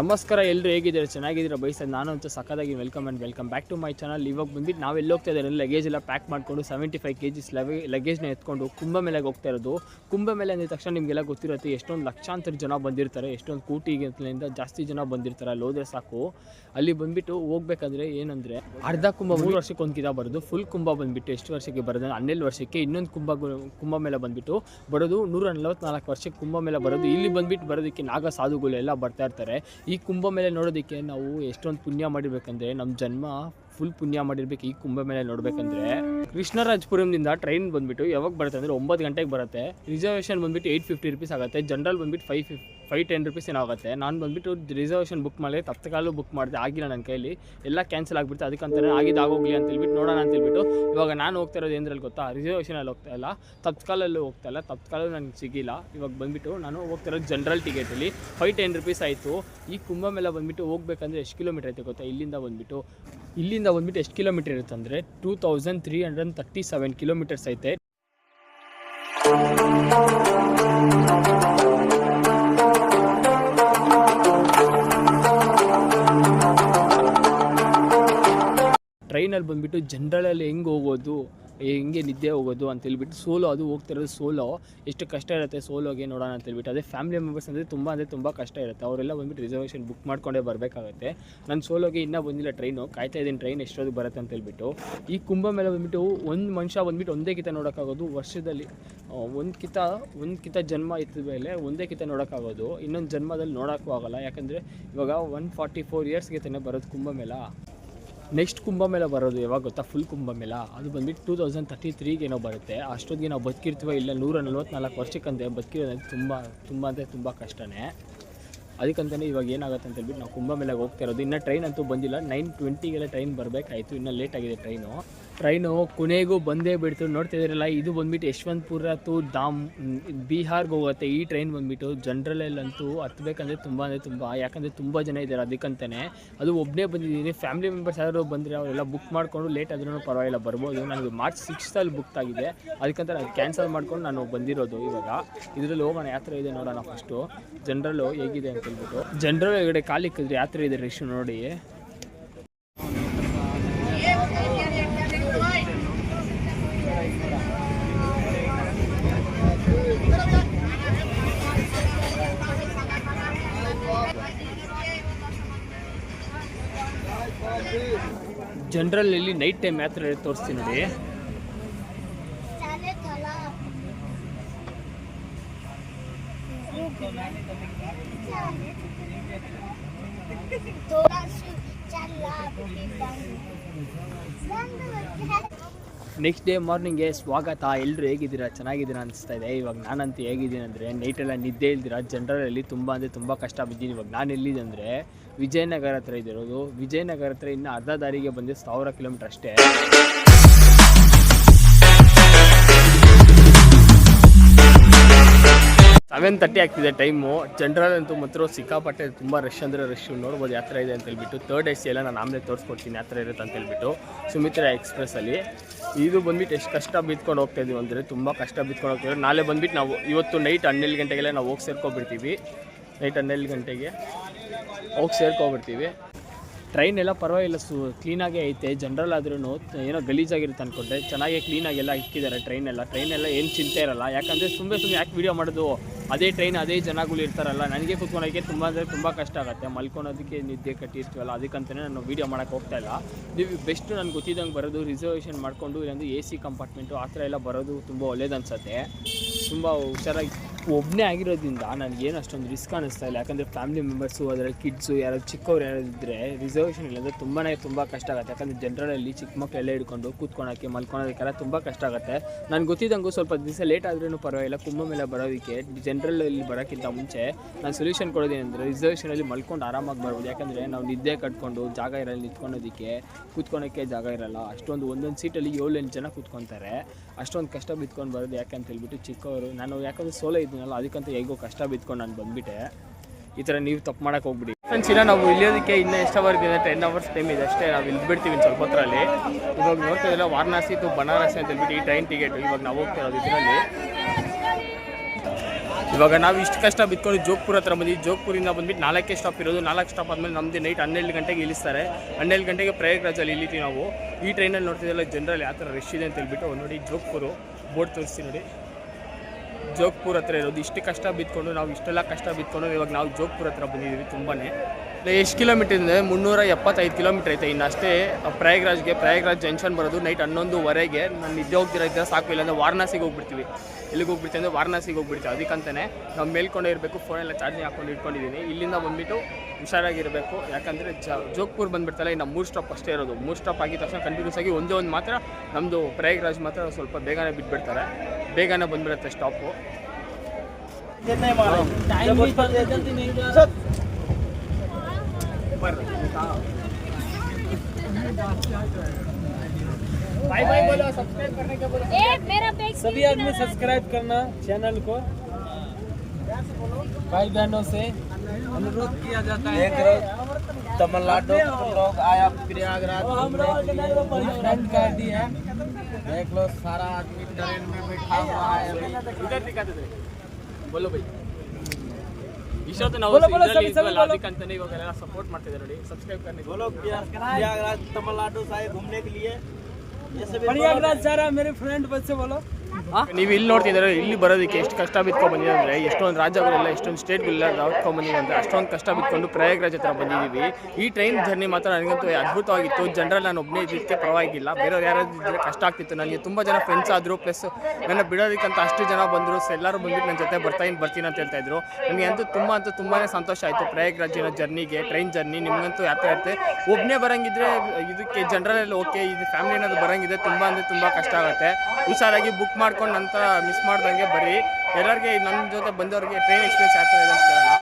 ನಮಸ್ಕಾರ ಎಲ್ಲರೂ ಹೇಗಿದ್ದೀರಾ? ಚೆನ್ನಾಗಿದ್ದೀರಾ? ಬೈಸರ್ ನಾನು ಅಂತೂ ಸಕ್ಕದಾಗಿ welcome and welcome back to my channel ಇವಾಗ ಬಂದ್ಬಿಟ್ಟು ನಾವು ಎಲ್ಲಿ ಹೋಗ್ತಾ ಇದ್ದಾರೆ ಲಗೇಜ್ ಎಲ್ಲ ಪ್ಯಾಕ್ ಮಾಡಿಕೊಂಡು ಸೆವೆಂಟಿ ಫೈವ್ ಕೆ ಜಿಸ್ ಲಗೇಜ್ನ ಎತ್ಕೊಂಡು ಕುಂಭ ಮೇಲೆಗೆ ಹೋಗ್ತಾ ಇರೋದು. ಕುಂಭ ಮೇಲೆ ಅಂದ ತಕ್ಷಣ ನಿಮಗೆಲ್ಲ ಗೊತ್ತಿರುತ್ತೆ, ಎಷ್ಟೊಂದು ಲಕ್ಷಾಂತರ ಜನ ಬಂದಿರ್ತಾರೆ, ಎಷ್ಟೊಂದು ಕೋಟಿಗಿಂತ ಜಾಸ್ತಿ ಜನ ಬಂದಿರ್ತಾರೆ. ಅಲ್ಲಿ ಹೋದರೆ ಸಾಕು. ಅಲ್ಲಿ ಬಂದ್ಬಿಟ್ಟು ಹೋಗ್ಬೇಕಾದ್ರೆ ಏನಂದರೆ, ಅರ್ಧ ಕುಂಭ ಮೂರು ವರ್ಷಕ್ಕೆ ಒಂದು ಕಿದ ಬರೋದು ಫುಲ್ ಕುಂಭ ಬಂದ್ಬಿಟ್ಟು ಎಷ್ಟು ವರ್ಷಕ್ಕೆ ಬರೋದು ಹನ್ನೆರಡು ವರ್ಷಕ್ಕೆ ಇನ್ನೊಂದು ಕುಂಭ ಮೇಲೆ ಬಂದ್ಬಿಟ್ಟು ಬರೋದು ನೂರ ನಲವತ್ನಾಲ್ಕು ವರ್ಷಕ್ಕೆ ಕುಂಭ ಮೇಲೆ ಬರೋದು. ಇಲ್ಲಿ ಬಂದ್ಬಿಟ್ಟು ಬರೋದಕ್ಕೆ ನಾಗ ಸಾಧುಗಳು ಎಲ್ಲ ಬರ್ತಾ ಇರ್ತಾರೆ. ಈ ಕುಂಭಮೇಳ ನೋಡೋದಕ್ಕೆ ನಾವು ಎಷ್ಟೊಂದು ಪುಣ್ಯ ಮಾಡಿರ್ಬೇಕಂದ್ರೆ ನಮ್ಮ ಜನ್ಮ ಫುಲ್ ಪುಣ್ಯ ಮಾಡಿರ್ಬೇಕು, ಈ ಕುಂಭಮೇಳ ನೋಡ್ಬೇಕಂದ್ರೆ. ಕೃಷ್ಣರಾಜಪುರಂದಿಂದ ಟ್ರೈನ್ ಬಂದ್ಬಿಟ್ಟು ಯಾವಾಗ ಬರುತ್ತೆ ಅಂದರೆ ಒಂಬತ್ತು ಗಂಟೆಗೆ ಬರುತ್ತೆ. ರಿಸರ್ವೇಷನ್ ಬಂದ್ಬಿಟ್ಟು ಏಯ್ಟ್ ಫಿಫ್ಟಿ ರುಪೀಸ್ ಆಗುತ್ತೆ. ಜನರಲ್ ಬಂದ್ಬಿಟ್ಟು five fif five ten rupees ಏನಾಗುತ್ತೆ ನಾನು ಬಂದ್ಬಿಟ್ಟು ರಿಸರ್ವೇಷನ್ ಬುಕ್ ಮಾಡಿ ತತ್ಕಾಲ ಬುಕ್ ಮಾಡಿದೆ, ಆಗಿಲ್ಲ ನನ್ನ ಕೈಲಿ. ಎಲ್ಲ ಕ್ಯಾನ್ಸಲ್ ಆಗಿಬಿಡ್ತು ಅದಕ್ಕಂತಾನೆ ಆಗಿದ್ದು ಆಗೋಗ್ಲಿ ಅಂತ ಹೇಳ್ಬಿಟ್ಟು, ನೋಡೋಣ ಅಂತ ಹೇಳ್ಬಿಟ್ಟು, ಇವಾಗ ನಾನು ಹೋಗ್ತಾ ಇರೋದು ಏನ್ರಲ್ಲಿ ಗೊತ್ತಾ? ರಿಸರ್ವೇಷನಲ್ಲಿ ಹೋಗ್ತಾ ಇಲ್ಲ. ತತ್ಕಾಲಲ್ಲೂ ಹೋಗ್ತಾ ಇಲ್ಲ. ತತ್ಕಾಲ ನನಗೆ ಸಿಗಿಲ್ಲ ಇವಾಗ ಬಂದ್ಬಿಟ್ಟು ನಾನು ಹೋಗ್ತಾ ಇರೋದು ಜನರಲ್ ಟಿಕೆಟಲ್ಲಿ ಫೈವ್ ಟೆನ್ ರುಪೀಸ್ ಆಯಿತು. ಈ ಕುಂಭಮೇಳ ಬಂದ್ಬಿಟ್ಟು ಹೋಗ್ಬೇಕಂದ್ರೆ ಎಷ್ಟು ಕಿಲೋಮೀಟರ್ ಐತೆ ಗೊತ್ತಾ? ಇಲ್ಲಿಂದ ಬಂದ್ಬಿಟ್ಟು. ಇಲ್ಲಿಂದ ಬಂದ್ಬಿಟ್ಟು ಎಷ್ಟು ಕಿಲೋಮೀಟರ್ ಇರುತ್ತೆ ಅಂದರೆ two thousand three hundred thirty seven kilometres ಐತೆ. ಟ್ರೈನಲ್ಲಿ ಬಂದ್ಬಿಟ್ಟು ಜನರಲಲ್ಲಿ ಹೆಂಗೆ ಹೋಗೋದು? ಹೆಂಗೆ ನಿದ್ದೆ ಹೋಗೋದು ಅಂತ ಹೇಳ್ಬಿಟ್ಟು ಸೋಲೋ, ಅದು ಹೋಗ್ತಿರೋದು ಸೋಲೋ. ಎಷ್ಟು ಕಷ್ಟ ಇರುತ್ತೆ ಸೋಲೋಗೆ ನೋಡೋಣ ಅಂತ ಹೇಳ್ಬಿಟ್ಟು. ಅದೇ ಫ್ಯಾಮಿಲಿ ಮೆಂಬರ್ಸ್ ಅಂದರೆ ತುಂಬ ಅಂದರೆ ತುಂಬ ಕಷ್ಟ ಇರುತ್ತೆ. ಅವರೆಲ್ಲ ಬಂದ್ಬಿಟ್ಟು ರಿಸರ್ವೇಷನ್ ಬುಕ್ ಮಾಡ್ಕೊಂಡೇ ಬರಬೇಕಾಗುತ್ತೆ. ನಾನು ಸೋಲೋಗೆ ಇನ್ನೂ ಬಂದಿಲ್ಲ ಟ್ರೈನು ಕಾಯ್ತಾ ಇದ್ದೀನಿ ಟ್ರೈನ್ ಎಷ್ಟೊತ್ತಿಗೆ ಬರುತ್ತೆ ಅಂತ ಹೇಳ್ಬಿಟ್ಟು. ಈ ಕುಂಭ ಮೇಲೆ ಬಂದ್ಬಿಟ್ಟು ಒಂದು ಮನುಷ್ಯ ಬಂದ್ಬಿಟ್ಟು ಒಂದೇ ಕಿತ ನೋಡೋಕ್ಕಾಗೋದು ವರ್ಷದಲ್ಲಿ. ಒಂದು ಕಿತ ಒಂದು ಕಿತ ಜನ್ಮ ಇದ್ದ ಮೇಲೆ ಒಂದೇ ಕಿತ ನೋಡೋಕ್ಕಾಗೋದು. ಇನ್ನೊಂದು ಜನ್ಮದಲ್ಲಿ ನೋಡೋಕ್ಕೂ ಆಗೋಲ್ಲ. ಯಾಕಂದರೆ ಇವಾಗ ಒನ್ ಫಾರ್ಟಿ ಫೋರ್ ಇಯರ್ಸ್ಗೆ ತಾನೇ ಬರೋದು ಕುಂಭಮೇಳ ನೆಕ್ಸ್ಟ್ ಕುಂಭಮೇಳ ಬರೋದು ಯಾವಾಗ ಗೊತ್ತಾ? ಫುಲ್ ಕುಂಭಮೇಳ. ಅದು ಬಂದ್ಬಿಟ್ಟು ಟೂ ತೌಸಂಡ್ ತರ್ಟಿ ತ್ರೀಗೆ ಏನೋ ಬರುತ್ತೆ. ಅಷ್ಟೊತ್ತಿಗೆ ನಾವು ಬದುಕಿರ್ತೀವೋ ಇಲ್ಲ ನೂರ ನಲ್ವತ್ನಾಲ್ಕು ವರ್ಷಕ್ಕಂತೆ ಬದುಕಿರೋದು ತುಂಬ ತುಂಬ ಅಂದರೆ ತುಂಬ ಕಷ್ಟನೇ. ಅದಕ್ಕಂತಲೇ ಇವಾಗ ಏನಾಗುತ್ತೆ ಅಂತ ಹೇಳ್ಬಿಟ್ಟು ನಾವು ಕುಂಭಮೇಳಗೆ ಹೋಗ್ತಾ ಇರೋದು. ಇನ್ನು ಟ್ರೈನ್ ಅಂತೂ ಬಂದಿಲ್ಲ. ನೈನ್ ಟ್ವೆಂಟಿಗೆಲ್ಲ ಟ್ರೈನ್ ಬರಬೇಕಾಯಿತು. ಇನ್ನೂ ಲೇಟ್ ಆಗಿದೆ ಟ್ರೈನು ಟ್ರೈನು ಕೊನೆಗೂ ಬಂದೇ ಬಿಡ್ತು. ನೋಡ್ತಾ ಇದು ಬಂದ್ಬಿಟ್ಟು ಯಶವಂತಪುರ ಟು ದಾಮ್ ಬಿಹಾರ್ಗೆ ಹೋಗುತ್ತೆ ಈ ಟ್ರೈನ್ ಬಂದ್ಬಿಟ್ಟು. ಜನರಲ್ಲಂತೂ ಹತ್ತಬೇಕಂದ್ರೆ ತುಂಬ ಅಂದರೆ ತುಂಬ, ಯಾಕಂದರೆ ತುಂಬ ಜನ ಇದ್ದಾರೆ ಅದಕ್ಕಂತಲೇ ಅದು ಒಬ್ಬನೇ ಬಂದಿದ್ದೀನಿ. ಫ್ಯಾಮಿಲಿ ಮೆಂಬರ್ಸ್ ಯಾರು ಬಂದರೆ ಅವರೆಲ್ಲ ಬುಕ್ ಮಾಡಿಕೊಂಡು ಲೇಟ್ ಆದ್ರೂ ಪರವಾಗಿಲ್ಲ, ಬರ್ಬೋದು. ನನಗೆ ಮಾರ್ಚ್ ಸಿಕ್ಸ್ತಲ್ಲಿ ಬುಕ್ ಆಗಿದೆ. ಅದಕ್ಕಂತ ನಾನು ಕ್ಯಾನ್ಸಲ್ ಮಾಡ್ಕೊಂಡು ನಾನು ಬಂದಿರೋದು ಇವಾಗ. ಇದರಲ್ಲಿ ಹೋಗೋಣ, ಯಾತ್ರೆ ಇದೆ ನೋಡೋಣ ಫಸ್ಟು ಜನರಲ್ಲು ಹೇಗಿದೆ ಅಂತ ಹೇಳ್ಬಿಟ್ಟು. ಜನರಲ್ ಒಳಗಡೆ ಕಾಲಿಕ್ಕಿದ್ರೆ ಯಾತ್ರೆ ಇದೆ ರಿಶ್ ನೋಡಿ. ಜನರಲಲ್ಲಿ ನೈಟ್ ಟೈಮ್ ಯಾತ್ರೆ ತೋರಿಸ್ತೀನಿ ನೋಡಿ. ನೆಕ್ಸ್ಟ್ ಡೇ ಮಾರ್ನಿಂಗ್ಗೆ ಸ್ವಾಗತ. ಎಲ್ಲರೂ ಹೇಗಿದ್ದೀರಾ? ಚೆನ್ನಾಗಿದ್ದೀರಾ ಅನಿಸ್ತಾ ಇದೆ. ಇವಾಗ ನಾನಂತೂ ಹೇಗಿದ್ದೀನಿ ಅಂದರೆ ನೈಟೆಲ್ಲ ನಿದ್ದೆ ಇಲ್ದಿರ? ಜನರಲಲ್ಲಿ ತುಂಬ ಅಂದರೆ ತುಂಬ ಕಷ್ಟ ಬಿದ್ದೀನಿ ಇವಾಗ ನಾನು ಎಲ್ಲಿದೆ ಅಂದರೆ ವಿಜಯನಗರ ಹತ್ರ ಇದ್ದಿರೋದು. ವಿಜಯನಗರ ಹತ್ರ ಇನ್ನು ಅರ್ಧ ದಾರಿಗೆ ಬಂದು ಸಾವಿರ ಕಿಲೋಮೀಟ್ರ್ ಅಷ್ಟೇ. ಸೆವೆನ್ ತರ್ಟಿ ಆಗ್ತಿದೆ ಟೈಮು. ಜನರಲ್ ಅಂತೂ ಮಾತ್ರ ಸಿಕ್ಕಾಪಟ್ಟೆ ತುಂಬ ರಶ್ ಅಂದರೆ ರಶ್ ನೋಡ್ಬೋದು ಯಾತ್ರೆ ಇದೆ ಅಂತ ಹೇಳ್ಬಿಟ್ಟು. ತರ್ಡ್ ಎ ಸಿ ಎಲ್ಲ ನಾನು ಆಮೇಲೆ ತೋರಿಸ್ಕೊಡ್ತೀನಿ ಯಾತ್ರೆ ಇರುತ್ತೆ ಅಂತ ಹೇಳ್ಬಿಟ್ಟು. ಸುಮಿತ್ರಾ ಎಕ್ಸ್ಪ್ರೆಸ್ಸಲ್ಲಿ ಇದು ಬಂದ್ಬಿಟ್ಟು ಎಷ್ಟು ಕಷ್ಟ ಬಿತ್ಕೊಂಡು ಹೋಗ್ತಾ ಇದೀವಿ ಅಂದರೆ ತುಂಬ ಕಷ್ಟ ಬಿತ್ಕೊಂಡು ಹೋಗ್ತೀವಿ ನಾಳೆ ಬಂದ್ಬಿಟ್ಟು ನಾವು ಇವತ್ತು ನೈಟ್ ಹನ್ನೆರಡು ಗಂಟೆಗೆಲ್ಲ ನಾವು ಹೋಗಿ ಸೇರ್ಕೊಬಿಡ್ತೀವಿ. ನೈಟ್ ಹನ್ನೆರಡು ಗಂಟೆಗೆ ಹೋಗಿ ಸೇರ್ಕೊಬಿಡ್ತೀವಿ. ಟ್ರೈನ್ ಎಲ್ಲ ಪರವಾಗಿಲ್ಲ, ಸು ಕ್ಲೀನಾಗೇ ಐತೆ. ಜನರಲ್ ಆದ್ರೂ ಏನೋ ಗಲೀಜಾಗಿರುತ್ತೆ ಅನ್ಕೊಂಡೆ. ಚೆನ್ನಾಗಿ ಕ್ಲೀನಾಗೆಲ್ಲ ಇಕ್ಕಿದ್ದಾರೆ ಟ್ರೈನ್ ಎಲ್ಲ. ಟ್ರೈನ್ ಎಲ್ಲ ಏನು ಚಿಂತೆ ಇರಲ್ಲ. ಯಾಕಂದರೆ ಸುಮ್ಮನೆ ಸುಮ್ಮನೆ ಯಾಕೆ ವೀಡಿಯೋ ಮಾಡೋದು? ಅದೇ ಟ್ರೈನ್ ಅದೇ ಜನಗಳು ಇರ್ತಾರಲ್ಲ. ನನಗೆ ಕೂತ್ಕೊಳೋಕ್ಕೆ ತುಂಬ ಅಂದರೆ ತುಂಬ ಕಷ್ಟ ಆಗುತ್ತೆ. ಮಲ್ಕೊಳೋದಕ್ಕೆ ನಿದ್ದೆ ಕಟ್ಟಿರ್ತೀವಲ್ಲ ಅದಕ್ಕಂತಲೇ ನಾನು ವೀಡಿಯೋ ಮಾಡೋಕ್ಕೆ ಹೋಗ್ತಾ ಇಲ್ಲ. ನೀವು ಬೆಸ್ಟ್ ನನಗೆ ಗೊತ್ತಿದ್ದಂಗೆ ಬರೋದು ರಿಸರ್ವೇಷನ್ ಮಾಡಿಕೊಂಡು, ಇಲ್ಲಾಂದ್ರೆ ಎ ಸಿ ಕಂಪಾರ್ಟ್ಮೆಂಟು ಆ ಥರ ಎಲ್ಲ ಬರೋದು ತುಂಬ ಒಳ್ಳೇದು ಅನ್ಸುತ್ತೆ. ತುಂಬ ಹುಷಾರಾಗಿ ಒಬ್ಬನೇ ಆಗಿರೋದ್ರಿಂದ ನನಗೇನು ಅಷ್ಟೊಂದು ರಿಸ್ಕ್ ಅನ್ನಿಸ್ತಾ ಇಲ್ಲ. ಯಾಕಂದರೆ ಫ್ಯಾಮಿಲಿ ಮೆಂಬರ್ಸು ಅದರಲ್ಲಿ ಕಿಡ್ಸು ಯಾರು ಚಿಕ್ಕವ್ರು ಯಾರು ಇದ್ದರೆ ರಿಸರ್ವೇಷನ್ ಇಲ್ಲಂದರೆ ತುಂಬಾ ತುಂಬ ಕಷ್ಟ ಆಗುತ್ತೆ. ಯಾಕಂದರೆ ಜನರಲಲ್ಲಿ ಚಿಕ್ಕ ಮಕ್ಕಳೆಲ್ಲ ಹಿಡ್ಕೊಂಡು ಕೂತ್ಕೊಳಕ್ಕೆ, ಮಲ್ಕೊಳೋದಕ್ಕೆಲ್ಲ ತುಂಬ ಕಷ್ಟ ಆಗುತ್ತೆ. ನನಗೆ ಗೊತ್ತಿದ್ದಂಗೂ ಸ್ವಲ್ಪ ದಿವಸ ಲೇಟ್ ಆದ್ರೂ ಪರವಾಗಿಲ್ಲ ಕುಂಭಮೇಳ ಬರೋದಕ್ಕೆ ಜನರಲಲ್ಲಿ ಬರೋಕ್ಕಿಂತ ಮುಂಚೆ ನಾನು ಸೊಲ್ಯೂಷನ್ ಕೊಡೋದೇನೆಂದರೆ ರಿಸರ್ವೇಷನಲ್ಲಿ ಮಲ್ಕೊಂಡು ಆರಾಮಾಗಿ ಬರ್ಬೋದು. ಯಾಕಂದರೆ ನಾವು ನಿದ್ದೆ ಕಟ್ಕೊಂಡು ಜಾಗ ಇರಲ್ಲ, ನಿಂತ್ಕೊಳೋದಕ್ಕೆ ಕೂತ್ಕೊಳಕ್ಕೆ ಜಾಗ ಇರಲ್ಲ. ಅಷ್ಟೊಂದು ಒಂದೊಂದು ಸೀಟಲ್ಲಿ ಏಳು ಎಂಟು ಜನ ಕೂತ್ಕೊತಾರೆ. ಅಷ್ಟೊಂದು ಕಷ್ಟ ಬಿತ್ಕೊಂಡು ಬರೋದು ಯಾಕೆ ಅಂತ ಹೇಳ್ಬಿಟ್ಟು ಚಿಕ್ಕವರು, ನಾನು ಯಾಕಂದರೆ ಸೋಲೋ ಇದ್ದೀನಲ್ಲ ಅದಕ್ಕಂತ ಹೇಗೋ ಕಷ್ಟ ಬಿದ್ಕೊಂಡು ನಾನು ಬಂದ್ಬಿಟ್ಟೆ. ಈ ಥರ ನೀವು ತಪ್ಪು ಮಾಡೋಕೆ ಹೋಗ್ಬಿಡಿ. ಫ್ರೆಂಡ್ಸ್ ಇನ್ನ ನಾವು ಇಳಿಯೋದಕ್ಕೆ ಇನ್ನೂ ಎಷ್ಟು ಅವರ್ಗೆ ಇದೆ? ಟೆನ್ ಅವರ್ಸ್ ಟೈಮ್ ಇದೆ ಅಷ್ಟೇ, ನಾವು ಇಲ್ಲಿ ಬಿಡ್ತೀವಿ ಸ್ವಲ್ಪ ಹೊತ್ತರಲ್ಲಿ ಇವಾಗ ನೋಡ್ತಾ ಇದ್ದಿಲ್ಲ ವಾರಣಾಸಿ ಟು ಬನಾರಸಿ ಅಂತ ಹೇಳ್ಬಿಟ್ಟು ಈ ಟ್ರೈನ್ ಟಿಕೆಟ್ ಇವಾಗ ನಾವು ಹೋಗ್ತಾ ಇರೋದು ಇದರಲ್ಲಿ. ಇವಾಗ ನಾವು ಇಷ್ಟು ಕಷ್ಟ ಬಿತ್ಕೊಂಡು ಜೋಗ್ಪುರ ಹತ್ರ ಬಂದು ಜೋಗ್ಪುರಿಂದ ಬಂದ್ಬಿಟ್ಟು ನಾಲ್ಕೇ ಸ್ಟಾಪ್ ಇರೋದು. ನಾಲ್ಕು ಸ್ಟಾಪ್ ಆದಮೇಲೆ ನಮ್ಮದು ನೈಟ್ ಹನ್ನೆರಡು ಗಂಟೆಗೆ ಇಳಿಸ್ತಾರೆ. ಹನ್ನೆರಡು ಗಂಟೆಗೆ ಪ್ರಯಾಗ್ರಾಜಲ್ಲಿ ಇಳಿತೀವಿ ನಾವು. ಈ ಟ್ರೈನಲ್ಲಿ ನೋಡ್ತಿದ್ದೆಲ್ಲ ಜನರಲ್ಲಿ ಯಾವ ಥರ ರಶ್ ಇದೆ ಅಂತ ಹೇಳ್ಬಿಟ್ಟು ನೋಡಿ ಜೋಗ್ಪುರು ಬೋರ್ಡ್ ತೋರಿಸ್ತೀವಿ ನೋಡಿ. ಜೋಗ್ಪುರ್ ಹತ್ರ ಇರೋದು. ಇಷ್ಟು ಕಷ್ಟ ಬಿತ್ಕೊಂಡು ನಾವು ಇಷ್ಟೆಲ್ಲ ಕಷ್ಟ ಬಿತ್ಕೊಂಡು ಇವಾಗ ನಾವು ಜೋಗ್ಪುರ್ ಹತ್ರ ಬಂದಿದ್ದೀವಿ ತುಂಬಾ ಎಷ್ಟು ಕಿಲೋಮೀಟರ್ ಇದೆ? ಮುನ್ನೂರ ಎಪ್ಪತ್ತೈದು ಕಿಲೋಮೀಟರ್ ಐತೆ ಇನ್ನು ಅಷ್ಟೇ. ಪ್ರಯಾಗ್ರಾಜ್ಗೆ ಪ್ರಯಾಗ್ರಾಜ್ ಜಂಕ್ಷನ್ ಬರೋದು ನೈಟ್ ಹನ್ನೊಂದುವರೆಗೆ. ನಾನು ನಿದ್ದೆ ಹೋಗ್ತಿರೋ ಇದ್ದರೆ ಸಾಕು, ಇಲ್ಲಾಂದರೆ ವಾರಣಾಸಿಗೆ ಹೋಗ್ಬಿಡ್ತೀವಿ. ಎಲ್ಲಿಗೆ ಹೋಗ್ಬಿಡ್ತೀವಿ ಅಂದರೆ ವಾರಣಾಸಿಗೆ ಹೋಗ್ಬಿಡ್ತೀವಿ. ಅದಕ್ಕಂತಲೇ ನಾವು ಮೇಲ್ಕೊಂಡೇ ಇರಬೇಕು ಫೋನೆಲ್ಲ ಚಾರ್ಜಿಂಗ್ ಹಾಕೊಂಡು ಇಟ್ಕೊಂಡಿದ್ದೀನಿ. ಇಲ್ಲಿಂದ ಬಂದುಬಿಟ್ಟು ಹುಷಾರಾಗಿರಬೇಕು. ಯಾಕಂದರೆ ಜ, ಜೋಗ್ಪುರ್ ಬಂದುಬಿಡ್ತಲ್ಲ, ಇನ್ನು ಮೂರು ಸ್ಟಾಪ್ ಅಷ್ಟೇ ಇರೋದು. ಮೂರು ಸ್ಟಾಪ್ ಆಗಿದ ತಕ್ಷಣ ಕಂಟಿನ್ಯೂಸ್ ಆಗಿ ಒಂದೇ ಒಂದು ಮಾತ್ರ ನಮ್ಮದು ಪ್ರಯಾಗ್ರಾಜ್ ಮಾತ್ರ ಸ್ವಲ್ಪ ಬೇಗನೆ ಬಿಟ್ಬಿಡ್ತಾರೆ. ಬೇಗನೆ ಬಂದುಬಿಡುತ್ತೆ ಸ್ಟಾಪು बाय बाय बोलो सब्सक्राइब करने के बोलो ए मेरा बैग सभी आदमी सब्सक्राइब करना चैनल को भाई बहनों से अनुरोध किया जाता है तमिलनाडु के लोग आया प्रयागराज फ्रेंड का आईडी है देख लो सारा आदमी ट्रेन में बैठा हुआ है अभी इधर दिखाते थे बोलो भाई ಇಷ್ಟೊತ್ತು ನಾವು बोलो, बोलो, ಇದ್ರಲ್ಲಿ सभी, सभी ಇದ್ವಲ್ಲ, बोलो। ಅದಕ್ಕಂತಾನೆ ಇವಾಗೆಲ್ಲ ಸಪೋರ್ಟ್ ಮಾಡ್ತಿದ್ದಾರೆ ನೋಡಿ ಸಬ್ಸ್ಕ್ರೈಬ್ करने बोलो प्रयागराज तमिलनाडु से आए घूमने के लिए ये सभी प्रयागराज जा रहा है मेरे फ्रेंड बच्चे बोलो ನೀವು ಇಲ್ಲಿ ನೋಡ್ತಿದ್ದಾರೆ, ಇಲ್ಲಿ ಬರೋದಕ್ಕೆ ಎಷ್ಟು ಕಷ್ಟ ಬಿತ್ಕೊಂಡು ಬಂದಿದೆ ಅಂದರೆ, ಎಷ್ಟೊಂದು ರಾಜ್ಯಗಳೆಲ್ಲ, ಎಷ್ಟೊಂದು ಸ್ಟೇಟ್ಗಳೆಲ್ಲ ದಾಟ್ಕೊಂಡು ಬಂದಿದೆ ಅಂದರೆ, ಅಷ್ಟೊಂದು ಕಷ್ಟ ಬಿತ್ಕೊಂಡು ಪ್ರಯಾಗರಾಜ್ ಹತ್ರ ಬಂದಿದ್ದೀವಿ. ಈ ಟ್ರೈನ್ ಜರ್ನಿ ಮಾತ್ರ ನನಗಂತೂ ಅದ್ಭುತವಾಗಿತ್ತು. ಜನರಲ್ ನಾನು ಒಬ್ಬನೇ ಇದ್ದಕ್ಕೆ ಪರವಾಗಿಲ್ಲ. ಬೇರೆಯವ್ರು ಯಾರಾದ್ರೂ ಇದ್ದರೆ ಕಷ್ಟ ಆಗ್ತಿತ್ತು. ನನಗೆ ತುಂಬ ಜನ ಫ್ರೆಂಡ್ಸ್ ಆದರು ಪ್ಲಸ್ ನನ್ನ ಬಿಡೋದಕ್ಕಂತ ಅಷ್ಟು ಜನ ಬಂದರು ಎಲ್ಲರೂ ಬಂದ್ಬಿಟ್ಟು ನನ್ನ ಜೊತೆ ಬರ್ತೀನಿ ಬರ್ತೀನಿ ಅಂತ ಹೇಳ್ತಾ ಇದ್ರು. ನನಗೆ ಅಂತೂ ತುಂಬ ಅಂತೂ ತುಂಬಾ ಸಂತೋಷ ಆಯಿತು ಪ್ರಯಾಗ್ರಾಜಿನ ಜರ್ನಿಗೆ ಟ್ರೈನ್ ಜರ್ನಿ ನಿಮಗಂತೂ ಯಾತ್ರೆ ಇರುತ್ತೆ ಒಬ್ಬನೇ ಬರಂಗಿದ್ರೆ ಇದಕ್ಕೆ ಜನರಲ್ ಓಕೆ ಇದು ಫ್ಯಾಮಿಲಿ ಏನಾದರೂ ಬರಂಗಿದ್ರೆ ತುಂಬ ಅಂದರೆ ತುಂಬ ಕಷ್ಟ ಆಗುತ್ತೆ. ಹುಷಾರಾಗಿ ಬುಕ್ ಮಾಡ್ಕೊಂಡು ನಂತರ ಮಿಸ್ ಮಾಡ್ದಂಗೆ ಬರೀ ಎಲ್ಲರಿಗೆ ನಮ್ಮ ಜೊತೆ ಬಂದವ್ರಿಗೆ ಟ್ರೈನ್ ಎಕ್ಸ್ಪೀರಿಯನ್ಸ್ ಆಗ್ತಾ ಇದೆ ಅಂತ